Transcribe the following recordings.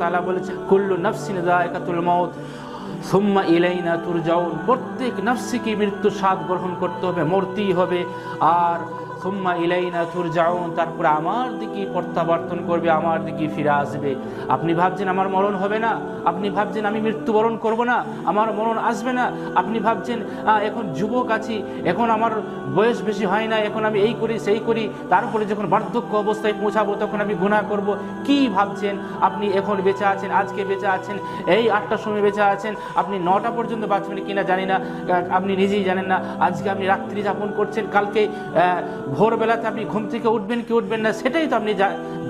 তাআলা বলেছেন কুল্লু নফসিন জায়কাতুল মাউত। সুম্মা ইলাইনা তুরজাউন, প্রত্যেক নফসিকে মৃত্যু স্বাদ গ্রহণ করতে হবে, মরতেই হবে। আর সুম্মা ইলাইনা তুরজাউন, তারপরে আমার দিকে প্রত্যাবর্তন করবে, আমার দিকে ফিরে আসবে। আপনি ভাবছেন আমার মরণ হবে না? আপনি ভাবছেন আমি মৃত্যুবরণ করব না? আমার মরণ আসবে না? আপনি ভাবছেন এখন যুবক আছি, এখন আমার বয়স বেশি হয় না, এখন আমি এই করি, সেই করি। তারপরে যখন বার্ধক্য অবস্থায় পৌঁছাবো, তখন আমি গুণা করব। কি ভাবছেন? আপনি এখন বেঁচে আছেন, আজকে বেঁচে আছেন, এই আটটার সময় বেঁচে আছেন আপনি নটা পর্যন্ত বাঁচবেন কি না জানি না। আপনি নিজেই জানেন না। আজকে আপনি রাত্রি যাপন করছেন, কালকে ভোরবেলাতে আপনি ঘুম থেকে উঠবেন কি উঠবেন না সেটাই তো আপনি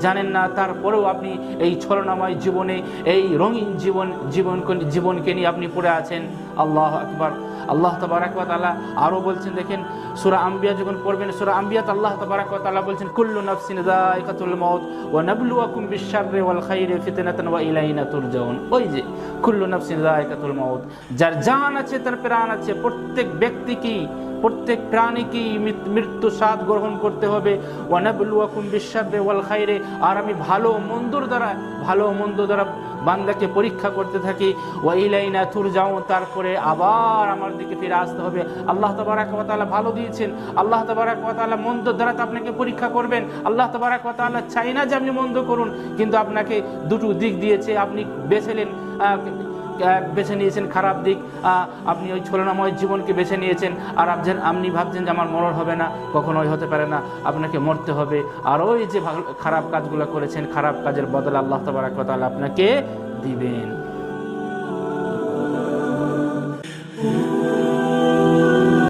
জানেন না। তারপরেও আপনি এই ছলনাময় জীবনে, এই রঙিন জীবন জীবন জীবনকে নিয়ে আপনি পড়ে আছেন। আল্লাহ আকবার। আল্লাহ তবারাকালা আরও বলছেন, দেখেন, সুরা আম্বিয়া যখন পড়বেন, সুরা আম্বিয়াত আল্লাহ তবারাকালা বলছেন, কুল্লু নফসিন যায়কাতুল মউত ওয়া নাবলুয়াকুম বিশ-শাররি ওয়াল খাইরি ফিতনাতান ওয়া ইলাইনা তুরজাউন। ওই যে, কুল্লু নফসিন যায়কাতুল মউত। যার জান আছে, তার প্রাণ আছে, প্রত্যেক ব্যক্তিকেই প্রত্যেক প্রাণীকেই মৃত্যু স্বাদ গ্রহণ করতে হবে। ওয়ানাবলুয়াকুম বিশ-শাররি ওয়াল খাইরি। আর আমি ভালো মন্দর দ্বারা, ভালো মন্দ দ্বারা বান্দাকে পরীক্ষা করতে থাকি। ওয়া ইলাইনা যাও তারপরে আবার আমার দিকে ফিরে আসতে হবে। আল্লাহ তবারাক তালা ভালো দিয়েছেন। আল্লাহ তাবারাক তালা মন্দ দ্বারা তো আপনাকে পরীক্ষা করবেন। আল্লাহ তাবারাক তালা চাই না যে আপনি মন্দ করুন। কিন্তু আপনাকে দুটো দিক দিয়েছে। আপনি বেছেলেন বেছে নিয়েছেন খারাপ দিক আপনি ওই ছলনাময় জীবনকে বেছে নিয়েছেন আর আপনি আপনি ভাবছেন যে আমার মরণ হবে না, কখনোই হতে পারে না, আপনাকে মরতে হবে। আর ওই যে খারাপ কাজগুলো করেছেন, খারাপ কাজের বদলে আল্লাহ তাবারাক আপনাকে দিবেন।